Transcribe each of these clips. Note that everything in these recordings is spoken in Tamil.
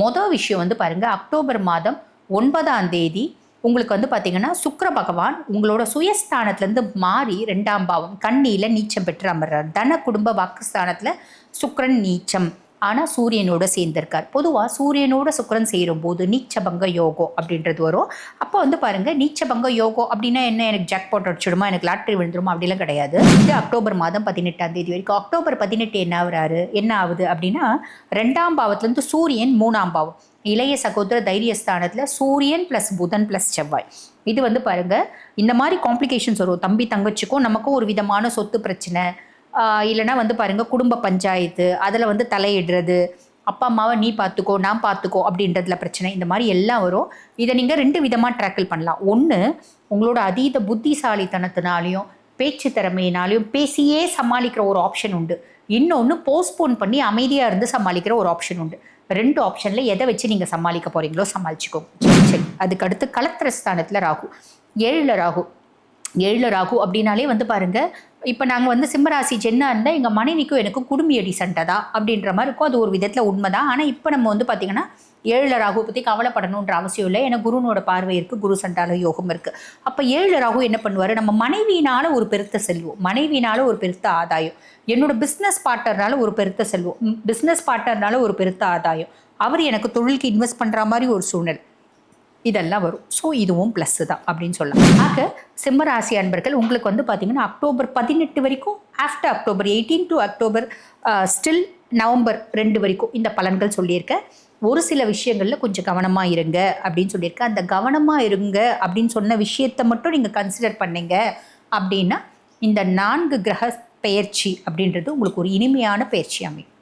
மொதல் விஷயம் வந்து பாருங்கள் அக்டோபர் மாதம் ஒன்பதாம் தேதி உங்களுக்கு வந்து பார்த்தீங்கன்னா சுக்கர பகவான் உங்களோட சுயஸ்தானத்துலேருந்து மாறி ரெண்டாம் பாவம் கண்ணியில் நீச்சம் பெற்று அமர்றார். தன குடும்ப வாக்குஸ்தானத்தில் சுக்கரன் நீச்சம். ஆனால் சூரியனோட சேர்ந்திருக்கார். பொதுவாக சூரியனோட சுக்கிரன் சேரும்போது நீச்சபங்க யோகம் அப்படின்றது வரும். அப்போ வந்து பாருங்க நீச்சபங்க யோகம் அப்படின்னா என்ன? எனக்கு ஜாக் பாட் அடிச்சிடுமா? எனக்கு லாட்ரி விழுந்துருமா? அப்படிலாம் கிடையாது. இது அக்டோபர் மாதம் பதினெட்டாம் தேதி வரைக்கும். அக்டோபர் பதினெட்டு என்ன ஆகுறாரு? என்ன ஆகுது அப்படின்னா ரெண்டாம் பாவத்துலேருந்து சூரியன் மூணாம் பாவம். இளைய சகோதர தைரியஸ்தானத்தில் சூரியன் ப்ளஸ் புதன் ப்ளஸ் செவ்வாய். இது வந்து பாருங்க இந்த மாதிரி காம்ப்ளிகேஷன்ஸ் வரும். தம்பி தங்கச்சிக்கும் நமக்கும் ஒரு விதமான சொத்து பிரச்சனை. இல்லைனா இல்லைன்னா வந்து பாருங்கள் குடும்ப பஞ்சாயத்து அதில் வந்து தலையிடுறது அப்பா அம்மாவை நீ பார்த்துக்கோ நான் பார்த்துக்கோ அப்படின்றதுல பிரச்சனை. இந்த மாதிரி எல்லாம் வரும். இதை நீங்கள் ரெண்டு விதமாக ட்ராக்கிள் பண்ணலாம். ஒன்று உங்களோட அதீத புத்திசாலித்தனத்தினாலையும் பேச்சு திறமையினாலையும் பேசியே சமாளிக்கிற ஒரு ஆப்ஷன் உண்டு. இன்னொன்று போஸ்ட்போன் பண்ணி அமைதியாக இருந்து சமாளிக்கிற ஒரு ஆப்ஷன் உண்டு. ரெண்டு ஆப்ஷனில் எதை வச்சு நீங்கள் சமாளிக்க போகிறீங்களோ சமாளிச்சுக்கோங்க. சரி சரி. அதுக்கு அடுத்து கலத்திர ஸ்தானத்தில் ராகு. ஏழில் ராகு. ஏழில் ராகு அப்படின்னாலே வந்து பாருங்க இப்போ நாங்கள் வந்து சிம்மராசி ஜென்னா இருந்தால் எங்கள் மனைவிக்கும் எனக்கும் குடும்பியடி சண்டை தான் அப்படின்ற மாதிரி இருக்கும். அது ஒரு விதத்தில் உண்மை தான் ஆனால் இப்போ நம்ம வந்து பார்த்திங்கன்னா ஏழில் ராகு பற்றி கவலைப்படணுன்ற அவசியம் இல்லை. ஏன்னா குருனோட பார்வை இருக்குது குரு சண்டால யோகம் இருக்குது அப்போ ஏழில் ராகு என்ன பண்ணுவார்? நம்ம மனைவியினால ஒரு பெருத்த செல்வம். மனைவினால் ஒரு பெருத்த ஆதாயம். என்னோட பிஸ்னஸ் பார்ட்னர்னால ஒரு பெருத்த செல்வம். பிஸ்னஸ் பார்ட்னர்னால ஒரு பெருத்த ஆதாயம். அவர் எனக்கு தொழிலுக்கு இன்வெஸ்ட் பண்ணுற மாதிரி ஒரு சூழ்நிலை. இதெல்லாம் வரும். ஸோ இதுவும் ப்ளஸ்ஸு தான் அப்படின்னு சொல்லலாம். ஆக சிம்மராசி அன்பர்கள் உங்களுக்கு வந்து பார்த்தீங்கன்னா அக்டோபர் பதினெட்டு வரைக்கும் after October eighteen to October still November ரெண்டு வரைக்கும் இந்த பலன்கள் சொல்லியிருக்கேன் ஒரு சில விஷயங்களில் கொஞ்சம் கவனமாக இருங்க அப்படின்னு சொல்லியிருக்கேன் அந்த கவனமாக இருங்க அப்படின்னு சொன்ன விஷயத்தை மட்டும் நீங்கள் கன்சிடர் பண்ணீங்க அப்படின்னா இந்த நான்கு கிரக பெயர்ச்சி அப்படின்றது உங்களுக்கு ஒரு இனிமையான பயிற்சி அமையும்.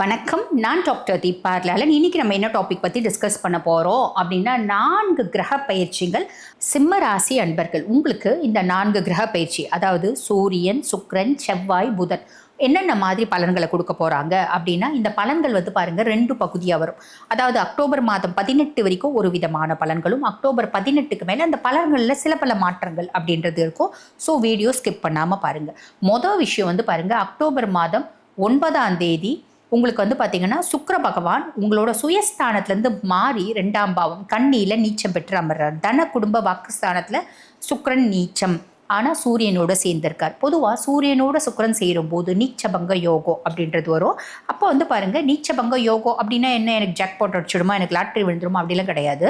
வணக்கம். நான் டாக்டர் தீபார்லாலன் லாலன் இன்னைக்கு நம்ம என்ன டாபிக் பற்றி டிஸ்கஸ் பண்ண போகிறோம் அப்படின்னா நான்கு கிரக பயிற்சிகள் சிம்ம ராசி அன்பர்கள். உங்களுக்கு இந்த நான்கு கிரக பயிற்சி அதாவது சூரியன் சுக்ரன் செவ்வாய் புதன் என்னென்ன மாதிரி பலன்களை கொடுக்க போகிறாங்க அப்படின்னா இந்த பலன்கள் வந்து பாருங்கள் ரெண்டு பகுதியாக வரும். அதாவது அக்டோபர் மாதம் பதினெட்டு வரைக்கும் ஒரு விதமான பலன்களும் அக்டோபர் பதினெட்டுக்கு மேலே அந்த பலன்களில் சில பல மாற்றங்கள் அப்படின்றது இருக்கும். ஸோ வீடியோ ஸ்கிப் பண்ணாமல் பாருங்கள் மொதல் விஷயம் வந்து பாருங்கள் அக்டோபர் மாதம் ஒன்பதாம் தேதி உங்களுக்கு வந்து பார்த்தீங்கன்னா சுக்கர பகவான் உங்களோட சுயஸ்தானத்துலேருந்து மாறி ரெண்டாம் பாவம் கண்ணியில் நீச்சம் பெற்று அமர்றார். தன குடும்ப வாக்குஸ்தானத்தில் சுக்கரன் நீச்சம். ஆனால் சூரியனோட சேர்ந்திருக்கார். பொதுவாக சூரியனோட சுக்கிரன் சேரும்போது நீச்சபங்க யோகோ அப்படின்றது வரும். அப்போ வந்து பாருங்க நீச்சபங்க யோகோ அப்படின்னா என்ன? எனக்கு ஜாக் போட்டு அடிச்சிடுமா? எனக்கு லாட்ரி விழுந்துருமா? அப்படிலாம் கிடையாது.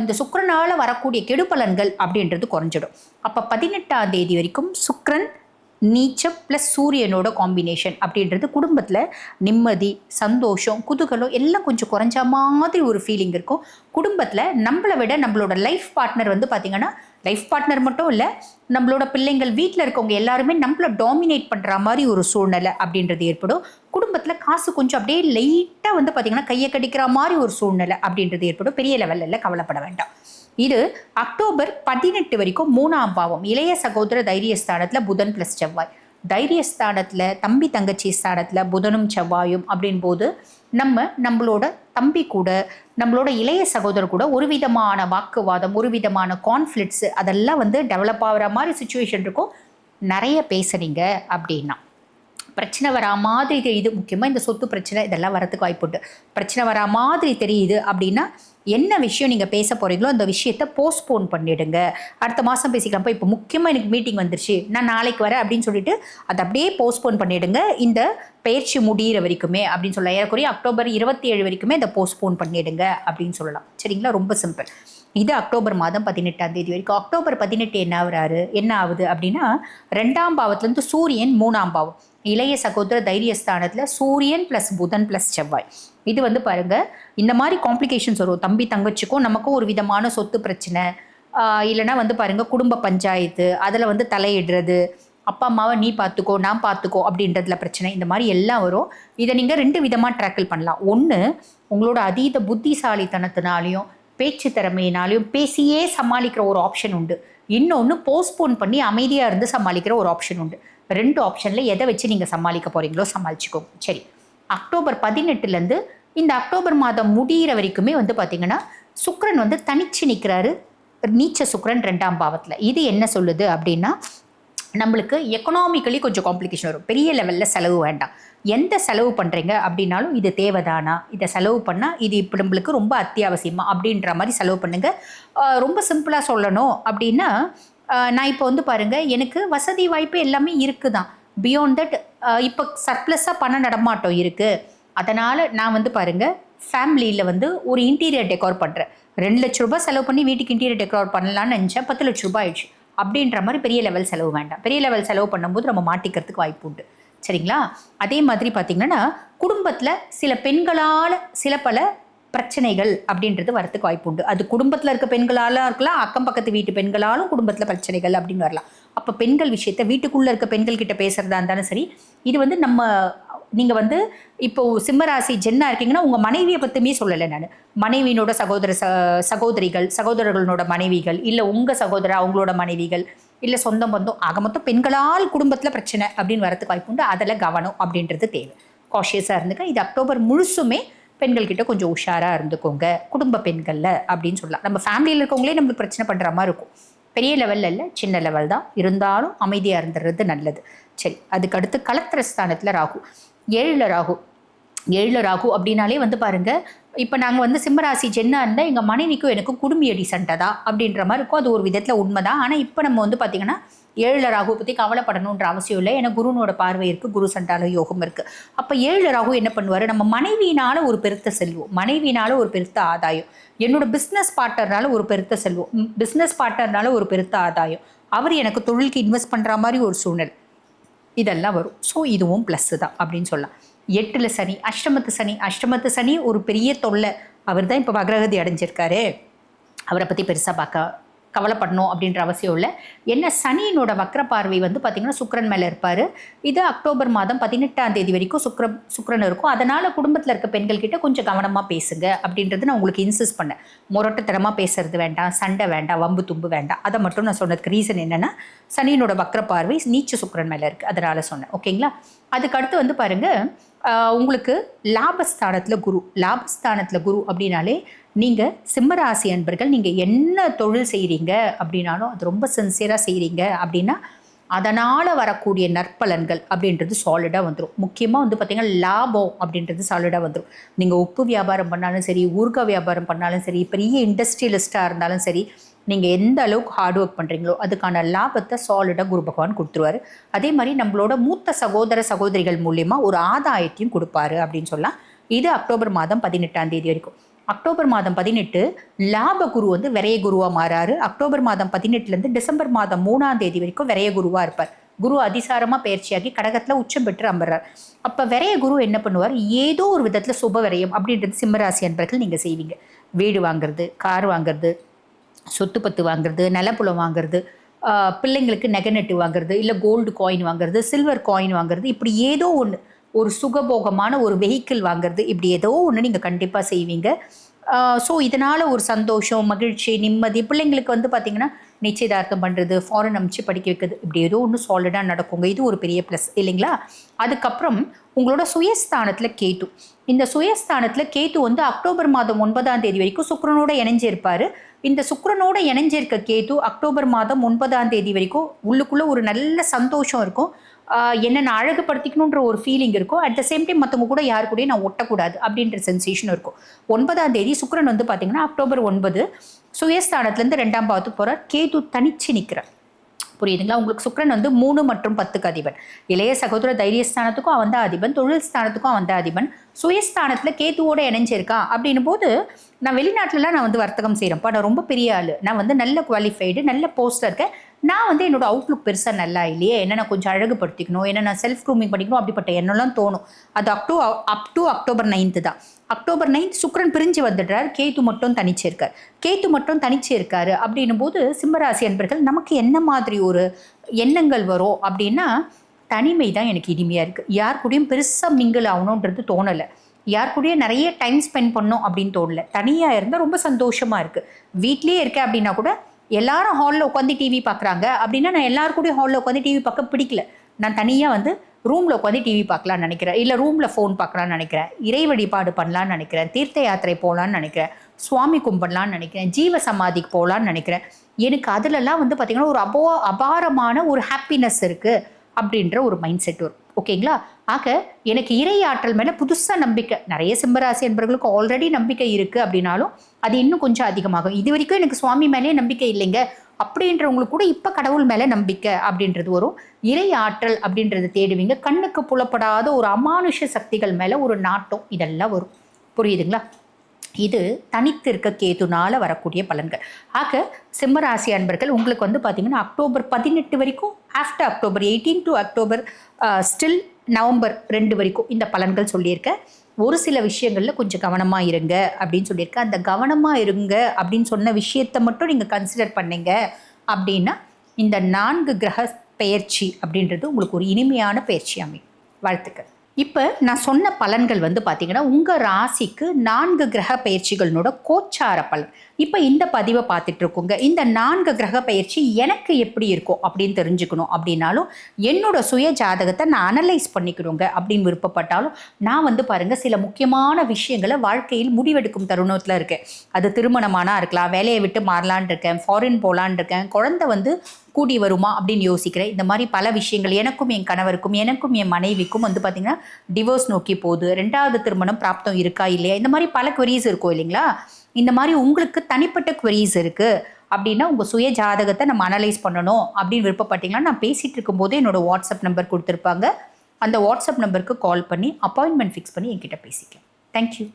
இந்த சுக்கரனால் வரக்கூடிய கெடுபலன்கள் அப்படின்றது குறைஞ்சிடும். அப்போ பதினெட்டாம் தேதி வரைக்கும் சுக்கரன் நீச்சம் ப்ளஸ் சூரியனோட காம்பினேஷன் அப்படின்றது குடும்பத்தில் நிம்மதி சந்தோஷம் குதூகலம் எல்லாம் கொஞ்சம் குறைஞ்ச மாதிரி ஒரு ஃபீலிங் இருக்கும். குடும்பத்தில் நம்மளை விட நம்மளோட லைஃப் பார்ட்னர் வந்து பார்த்திங்கன்னா லைஃப் பார்ட்னர் மட்டும் இல்லை நம்மளோட பிள்ளைங்கள் வீட்டில் இருக்கவங்க எல்லாருமே நம்மளை டாமினேட் பண்ணுற மாதிரி ஒரு சூழ்நிலை அப்படின்றது ஏற்படும். குடும்பத்தில் காசு கொஞ்சம் அப்படியே லைட்டாக வந்து பார்த்திங்கன்னா கையை கடிக்கிற மாதிரி ஒரு சூழ்நிலை அப்படின்றது ஏற்படும். பெரிய லெவலில் கவலைப்பட வேண்டாம். இது அக்டோபர் பதினெட்டு வரைக்கும் மூணாம் பாவம் இளைய சகோதர தைரியஸ்தானத்தில் புதன் ப்ளஸ் செவ்வாய். தைரியஸ்தானத்தில் தம்பி தங்கச்சி ஸ்தானத்தில் புதனும் செவ்வாயும் அப்படின்போது நம்ம நம்மளோட தம்பி கூட நம்மளோட இளைய சகோதரர் கூட ஒரு விதமான வாக்குவாதம் ஒரு விதமான கான்ஃப்ளிக்ஸ் அதெல்லாம் வந்து டெவலப் ஆகிற மாதிரி சுச்சுவேஷன் இருக்கும். நிறைய பேசுனீங்க அப்படின்னா. பிரச்சனை வரா மாதிரி தெரியுது. முக்கியமாக இந்த சொத்து பிரச்சனை இதெல்லாம் வரத்துக்கு வாய்ப்புண்டு. பிரச்சனை வரா மாதிரி தெரியுது அப்படின்னா என்ன விஷயம் நீங்கள் பேச போகிறீங்களோ அந்த விஷயத்தை போஸ்ட்போன் பண்ணிடுங்க. அடுத்த மாதம் பேசிக்கலாம் இப்போ முக்கியமாக எனக்கு மீட்டிங் வந்துருச்சு. நான் நாளைக்கு வரேன் அப்படின்னு சொல்லிட்டு அதை அப்படியே போஸ்ட்போன் பண்ணிடுங்க. இந்த பயிற்சி முடிகிற வரைக்குமே அப்படின்னு சொல்லலாம். ஏறக்குறைய அக்டோபர் இருபத்தி ஏழு வரைக்குமே இதை போஸ்ட்போன் பண்ணிடுங்க அப்படின்னு சொல்லலாம். சரிங்களா? ரொம்ப சிம்பிள் இது அக்டோபர் மாதம் பதினெட்டாம் தேதி வரைக்கும். அக்டோபர் பதினெட்டு என்ன ஆகுறாரு? என்ன ஆகுது அப்படின்னா ரெண்டாம் பாவத்துலேருந்து சூரியன் மூணாம் பாவம். இளைய சகோதர தைரியஸ்தானத்தில் சூரியன் ப்ளஸ் புதன் ப்ளஸ் செவ்வாய். இது வந்து பாருங்க இந்த மாதிரி காம்ப்ளிகேஷன்ஸ் வரும். தம்பி தங்கச்சிக்கும் நமக்கும் ஒரு விதமான சொத்து பிரச்சனை. இல்லைனா இல்லைன்னா வந்து பாருங்க குடும்ப பஞ்சாயத்து அதில் வந்து தலையிடுறது அப்பா அம்மாவை நீ பார்த்துக்கோ நான் பார்த்துக்கோ அப்படின்றதுல பிரச்சனை. இந்த மாதிரி எல்லாம் வரும். இதை நீங்கள் ரெண்டு விதமாக ட்ராக்கிள் பண்ணலாம். ஒன்று உங்களோட அதீத புத்திசாலித்தனத்தினாலையும் பேச்சு திறமையினாலையும் பேசியே சமாளிக்கிற ஒரு ஆப்ஷன் உண்டு. இன்னொன்று போஸ்ட்போன் பண்ணி அமைதியாக இருந்து சமாளிக்கிற ஒரு ஆப்ஷன் உண்டு. ரெண்டு ஆப்ஷனில் எதை வச்சு நீங்கள் சமாளிக்க போகிறீங்களோ சமாளிச்சுக்கோங்க. சரி. அக்டோபர் பதினெட்டுலேருந்து இந்த அக்டோபர் மாதம் முடிகிற வரைக்குமே வந்து பார்த்திங்கன்னா சுக்ரன் வந்து தனிச்சு நிற்கிறாரு நீச்ச சுக்ரன் ரெண்டாம் பாவத்தில். இது என்ன சொல்லுது அப்படின்னா நம்மளுக்கு எக்கனாமிக்கலி கொஞ்சம் காம்ப்ளிகேஷன் வரும். பெரிய லெவலில் செலவு வேண்டாம். எந்த செலவு பண்ணுறீங்க அப்படின்னாலும் இது தேவைதானா? இதை செலவு பண்ணால் இது இப்போ நம்மளுக்கு ரொம்ப அத்தியாவசியமாக அப்படின்ற மாதிரி செலவு பண்ணுங்கள் ரொம்ப சிம்பிளாக சொல்லணும் அப்படின்னா நான் இப்போ வந்து பாருங்கள் எனக்கு வசதி வாய்ப்பு எல்லாமே இருக்குதான். பியாண்ட் தட் இப்போ சர்ப்ளஸாக பண நடமாட்டம் இருக்குது அதனால் நான் வந்து பாருங்கள் ஃபேமிலியில் வந்து ஒரு இன்டீரியர் டெக்கோர் பண்ணுறேன் ரெண்டு லட்ச ரூபாய் செலவு பண்ணி வீட்டுக்கு இன்டீரியர் டெக்கோர் பண்ணலாம்னு நினச்சேன் பத்து லட்ச ரூபாய் ஆயிடுச்சு. அப்படின்ற மாதிரி பெரிய லெவல் செலவு வேண்டாம். பெரிய லெவல் செலவு பண்ணும்போது நம்ம மாட்டிக்கிறதுக்கு வாய்ப்பு உண்டு. சரிங்களா? அதே மாதிரி பார்த்திங்கன்னா குடும்பத்தில் சில பெண்களால் சில பல பிரச்சனைகள் அப்படின்றது வரத்துக்கு வாய்ப்பு உண்டு. அது குடும்பத்தில் இருக்க பெண்களாலும் இருக்கலாம் அக்கம் பக்கத்து வீட்டு பெண்களாலும் குடும்பத்தில் பிரச்சனைகள் அப்படின்னு வரலாம். அப்போ பெண்கள் விஷயத்த வீட்டுக்குள்ளே இருக்க பெண்கள் கிட்ட பேசுகிறதா இருந்தாலும் சரி இது வந்து நம்ம நீங்கள் வந்து இப்போ சிம்மராசி ஜென்னா இருக்கீங்கன்னா உங்கள் மனைவியை பற்றியுமே சொல்லலை நான். மனைவியினோட சகோதர ச சகோதரிகள் சகோதரர்களோட மனைவிகள் இல்லை உங்கள் சகோதரர் அவங்களோட மனைவிகள் இல்லை சொந்தம் பந்தம் ஆக மொத்தம் பெண்களால் குடும்பத்தில் பிரச்சனை அப்படின்னு வரத்துக்கு வாய்ப்பு உண்டு. அதில் கவனம் அப்படின்றது தேவை. காஷியஸாக இருந்துக்க இது அக்டோபர் முழுசுமே பெண்கள்கிட்ட கொஞ்சம் உஷாராக இருந்துக்கோங்க. குடும்ப பெண்களில் அப்படின்னு சொல்லலாம். நம்ம ஃபேமிலியில் இருக்கவங்களே நம்மளுக்கு பிரச்சனை பண்ணுற மாதிரி இருக்கும். பெரிய லெவலில் இல்லை சின்ன லெவல் தான். இருந்தாலும் அமைதியாக இருந்துடுறது நல்லது. சரி அதுக்கு அடுத்து கலத்திர ஸ்தானத்தில் ராகு. ஏழில் ராகு. ஏழில் ராகு அப்படின்னாலே வந்து பாருங்கள் இப்போ நாங்கள் வந்து சிம்மராசி ஜென்னா இருந்தால் எங்கள் மனைவிக்கும் எனக்கும் குடும்பியடி சண்டை தான் அப்படின்ற மாதிரி இருக்கும். அது ஒரு விதத்தில் உண்மை தான் ஆனால் இப்போ நம்ம வந்து பார்த்திங்கன்னா ஏழில் ராகுவை பற்றி கவலைப்படணுன்ற அவசியம் இல்லை. ஏன்னா குருனோட பார்வை இருக்குது குரு சண்டால யோகம் இருக்குது அப்போ ஏழு ராகு என்ன பண்ணுவார்? நம்ம மனைவியினால் ஒரு பெருத்த செல்வம். மனைவினால் ஒரு பெருத்த ஆதாயம். என்னோட பிஸ்னஸ் பார்ட்னர்னால ஒரு பெருத்த செல்வம். பிஸ்னஸ் பார்ட்னர்னால ஒரு பெருத்த ஆதாயம். அவர் எனக்கு தொழிலுக்கு இன்வெஸ்ட் பண்ணுற மாதிரி ஒரு சூழ்நிலை. இதெல்லாம் வரும். ஸோ இதுவும் ப்ளஸ்ஸு தான் அப்படின்னு சொல்லலாம். எட்டில் சனி அஷ்டமத்து சனி அஷ்டமத்து சனி ஒரு பெரிய தொல்லை. அவர் தான் இப்போ வக்ரகதி அடைஞ்சிருக்காரு. அவரை பற்றி பெருசாக பார்க்க கவலைப்படணும் அப்படின்ற அவசியம் இல்லை. என்ன சனியினோட வக்ர பார்வை வந்து பார்த்திங்கன்னா சுக்ரன் மேலே இருப்பார். இது அக்டோபர் மாதம் பதினெட்டாம் தேதி வரைக்கும் சுக்ர சுக்ரன் இருக்கும். அதனால் குடும்பத்தில் இருக்க பெண்கள் கிட்ட கொஞ்சம் கவனமாக பேசுங்க அப்படின்றது நான் உங்களுக்கு இன்சிஸ்ட் பண்ணேன். முரட்டுத்தனமாக பேசுறது வேண்டாம் சண்டை வேண்டாம் வம்பு தும்பு வேண்டாம். அதை மட்டும் நான் சொன்னதுக்கு ரீசன் என்னென்னா சனியினோட வக்ர பார்வை நீச்ச சுக்ரன் மேலே இருக்குது அதனால் சொன்னேன். ஓகேங்களா அதுக்கு அடுத்து வந்து பாருங்கள் உங்களுக்கு லாபஸ்தானத்தில் குரு. லாபஸ்தானத்தில் குரு அப்படின்னாலே நீங்கள் சிம்மராசி அன்பர்கள் நீங்கள் என்ன தொழில் செய்கிறீங்க அப்படின்னாலும் அது ரொம்ப சின்சியராக செய்கிறீங்க அப்படின்னா அதனால் வரக்கூடிய நற்பலன்கள் அப்படின்றது சாலிடாக வந்துடும் முக்கியமாக வந்து பார்த்திங்கன்னா லாபம் அப்படின்றது சாலிடாக வந்துடும் நீங்கள் உப்பு வியாபாரம் பண்ணாலும் சரி ஊறுகாய் வியாபாரம் பண்ணாலும் சரி பெரிய இண்டஸ்ட்ரியலிஸ்ட்டாக இருந்தாலும் சரி நீங்கள் எந்த அளவுக்கு ஹார்ட் ஒர்க் பண்ணுறீங்களோ அதுக்கான லாபத்தை சாலிடாக குரு பகவான் கொடுத்துருவாரு. அதே மாதிரி நம்மளோட மூத்த சகோதர சகோதரிகள் மூலியமா ஒரு ஆதாயத்தையும் கொடுப்பாரு அப்படின்னு சொல்லலாம். இது அக்டோபர் மாதம் பதினெட்டாம் தேதி வரைக்கும். அக்டோபர் மாதம் பதினெட்டு லாப குரு வந்து விரைய குருவாக மாறாரு. அக்டோபர் மாதம் பதினெட்டுலேருந்து டிசம்பர் மாதம் மூணாம் தேதி வரைக்கும் விரைய குருவாக இருப்பார். குரு அதிசாரமாக பயிற்சியாகி கடகத்தில் உச்சம் பெற்று அமர்றார். அப்போ விரைய குரு என்ன பண்ணுவார்? ஏதோ ஒரு விதத்தில் சுப விரயம் அப்படின்றது சிம்மராசி அன்பர்கள் நீங்கள் செய்வீங்க. வீடு வாங்குறது கார் வாங்குறது சொத்து பத்து வாங்குறது நிலப்புலம் வாங்குறது பிள்ளைங்களுக்கு நெகநெட்டு வாங்குறது இல்லை கோல்டு காயின் வாங்குறது சில்வர் காயின் வாங்குறது இப்படி ஏதோ ஒன்று ஒரு சுகபோகமான ஒரு வெஹிக்கிள் வாங்குறது. இப்படி ஏதோ ஒன்று நீங்கள் கண்டிப்பாக செய்வீங்க. ஸோ இதனால் ஒரு சந்தோஷம் மகிழ்ச்சி நிம்மதி பிள்ளைங்களுக்கு வந்து பார்த்திங்கன்னா நிச்சயதார்த்தம் பண்ணுறது ஃபாரின் அமிச்சு படிக்க வைக்கிறது இப்படி ஏதோ ஒன்று சாலிடாக நடக்குங்க. இது ஒரு பெரிய ப்ளஸ் இல்லைங்களா? அதுக்கப்புறம் உங்களோட சுயஸ்தானத்தில் கேத்து இந்த சுயஸ்தானத்தில் கேத்து வந்து அக்டோபர் மாதம் ஒன்பதாம் தேதி வரைக்கும் சுக்கரனோட இணைஞ்சிருப்பார். இந்த சுக்கரனோட இணைஞ்சிருக்க கேத்து அக்டோபர் மாதம் ஒன்பதாம் தேதி வரைக்கும் உள்ளுக்குள்ளே ஒரு நல்ல சந்தோஷம் இருக்கும். என்னென்ன நான் அழகுபடுத்திக்கணுன்ற ஒரு ஃபீலிங் இருக்கும் அட் த சேம் டைம் மற்றவங்க கூட யாரு கூடயும் நான் ஒட்டக்கூடாது அப்படின்ற சென்சேஷன் இருக்கும். ஒன்பதாம் தேதி சுக்கரன் வந்து பார்த்தீங்கன்னா அக்டோபர் ஒன்பது சுயஸ்தானத்துலேருந்து ரெண்டாம் பாவத்து போகிறார் கேது தனிச்சு நிற்கிறார் புரியுதுங்களா? உங்களுக்கு சுக்கரன் வந்து மூணு மற்றும் பத்துக்கு அதிபன். இளைய சகோதர தைரியஸ்தானத்துக்கும் அவன் தான் அதிபன். தொழில் ஸ்தானத்துக்கும் அவன் தான் அதிபன். சுயஸ்தானத்தில் கேத்துவோட இணைஞ்சிருக்கான் அப்படின்னும் போது நான் வெளிநாட்டிலலாம் நான் வந்து வர்த்தகம் செய்கிறேன்ப்பா நான் ரொம்ப பெரிய ஆள். நான் வந்து நல்ல குவாலிஃபைடு நல்ல போஸ்டில் இருக்கேன். நான் வந்து என்னோட அவுட்லுக் பெருசாக நல்லா இல்லையே. என்ன நான் கொஞ்சம் அழகுபடுத்திக்கணும்? என்ன நான் செல்ஃப் க்ரூமிங் பண்ணிக்கணும் அப்படிப்பட்ட எண்ணம்லாம் தோணும். அது அக்டோ அப் டு அக்டோபர் நைன்த்து தான். அக்டோபர் நைன்த் சுக்ரன் பிரிஞ்சு வந்துடுறார். கேத்து மட்டும் தனிச்சு இருக்கார் கேத்து மட்டும் தனிச்சு இருக்காரு அப்படின்னும் போது சிம்மராசி அன்பர்கள் நமக்கு என்ன மாதிரி ஒரு எண்ணங்கள் வரும் அப்படின்னா தனிமை தான் எனக்கு இனிமையாக இருக்குது யார் கூடயும் பெருசாக மிங்கிள் ஆகணுன்றது தோணலை. யார் கூடயும் நிறைய டைம் ஸ்பெண்ட் பண்ணோம் அப்படின்னு தோணல. தனியாக இருந்தால் ரொம்ப சந்தோஷமாக இருக்குது வீட்லேயே இருக்கேன் அப்படின்னா கூட எல்லாரும் ஹாலில் உட்காந்து டிவி பார்க்குறாங்க அப்படின்னா நான் எல்லாரும் கூடயும் ஹாலில் உட்காந்து டிவி பார்க்க பிடிக்கல. நான் தனியாக வந்து ரூமில் உட்காந்து டிவி பார்க்கலான்னு நினைக்கிறேன். இல்லை ரூமில் ஃபோன் பார்க்கலான்னு நினைக்கிறேன். இறை வழிபாடு பண்ணலான்னு நினைக்கிறேன். தீர்த்த யாத்திரை போகலான்னு நினைக்கிறேன். சுவாமி கும்பிடலான்னு நினைக்கிறேன். ஜீவ சமாதிக்கு போகலான்னு நினைக்கிறேன். எனக்கு அதிலெல்லாம் வந்து பார்த்திங்கன்னா ஒரு அபோ அபாரமான ஒரு ஹாப்பினஸ் இருக்குது அப்படின்ற ஒரு மைண்ட் செட் வரும். ஓகேங்களா ஆக எனக்கு இறை ஆற்றல் மேலே புதுசாக நம்பிக்கை நிறைய சிம்மராசி என்பவர்களுக்கு ஆல்ரெடி நம்பிக்கை இருக்குது அப்படின்னாலும் அது இன்னும் கொஞ்சம் அதிகமாகும். இது வரைக்கும் எனக்கு சுவாமி மேலேயே நம்பிக்கை இல்லைங்க. அப்படின்றவங்களுக்கு கூட இப்போ கடவுள் மேலே நம்பிக்கை அப்படின்றது வரும். இறை ஆற்றல் அப்படின்றத தேடுவீங்க. கண்ணுக்கு புலப்படாத ஒரு அமானுஷ சக்திகள் மேலே ஒரு நாட்டம் இதெல்லாம் வரும். புரியுதுங்களா? இது தனித்திருக்க கேதுனால வரக்கூடிய பலன்கள். ஆக சிம்மராசி அன்பர்கள் உங்களுக்கு வந்து பார்த்தீங்கன்னா அக்டோபர் பதினெட்டு வரைக்கும் after October eighteen to October still November ரெண்டு வரைக்கும் இந்த பலன்கள் சொல்லியிருக்கேன் ஒரு சில விஷயங்களில் கொஞ்சம் கவனமாக இருங்க அப்படின்னு சொல்லியிருக்கேன் அந்த கவனமாக இருங்க அப்படின்னு சொன்ன விஷயத்தை மட்டும் நீங்கள் கன்சிடர் பண்ணீங்க அப்படின்னா இந்த நான்கு கிரக பெயர்ச்சி அப்படின்றது உங்களுக்கு ஒரு இனிமையான பயிற்சி அமையும். வாழ்த்துக்கள். இப்போ நான் சொன்ன பலன்கள் வந்து பார்த்தீங்கன்னா உங்கள் ராசிக்கு நான்கு கிரக பயிற்சிகளோட கோச்சார பலன். இப்போ இந்த பதிவை பார்த்துட்டு இருக்கோங்க. இந்த நான்கு கிரக பயிற்சி எனக்கு எப்படி இருக்கும் அப்படின்னு தெரிஞ்சுக்கணும் அப்படின்னாலும் என்னோட சுய ஜாதகத்தை நான் அனலைஸ் பண்ணிக்கணுங்க அப்படின்னு விருப்பப்பட்டாலும் நான் வந்து பாருங்கள் சில முக்கியமான விஷயங்களை வாழ்க்கையில் முடிவெடுக்கும் தருணத்தில் இருக்கேன். அது திருமணமானா இருக்கலாம் வேலையை விட்டு மாறலான் இருக்கேன் ஃபாரின் போகலான் இருக்கேன். குழந்தை வந்து கூடி வருமா அப்படின்னு யோசிக்கிறேன். இந்த மாதிரி பல விஷயங்கள் எனக்கும் என் கணவருக்கும் எனக்கும் என் மனைவிக்கும் வந்து பார்த்திங்கன்னா டிவோர்ஸ் நோக்கி போகுது. ரெண்டாவது திருமணம் பிராப்தம் இருக்கா இல்லையா? இந்த மாதிரி பல குவரீஸ் இருக்கும் இல்லைங்களா? இந்த மாதிரி உங்களுக்கு தனிப்பட்ட குவரீஸ் இருக்குது அப்படின்னா உங்கள் சுய ஜாதகத்தை நம்ம அனலைஸ் பண்ணணும் அப்படின்னு விருப்பப்பட்டீங்கன்னா நான் பேசிகிட்டு இருக்கும்போதே என்னோட வாட்ஸ்அப் நம்பர் கொடுத்துருப்பாங்க. அந்த வாட்ஸ்அப் நம்பருக்கு கால் பண்ணி அப்பாயின்மெண்ட் ஃபிக்ஸ் பண்ணி என்கிட்ட பேசிக்கலாம். தேங்க்யூ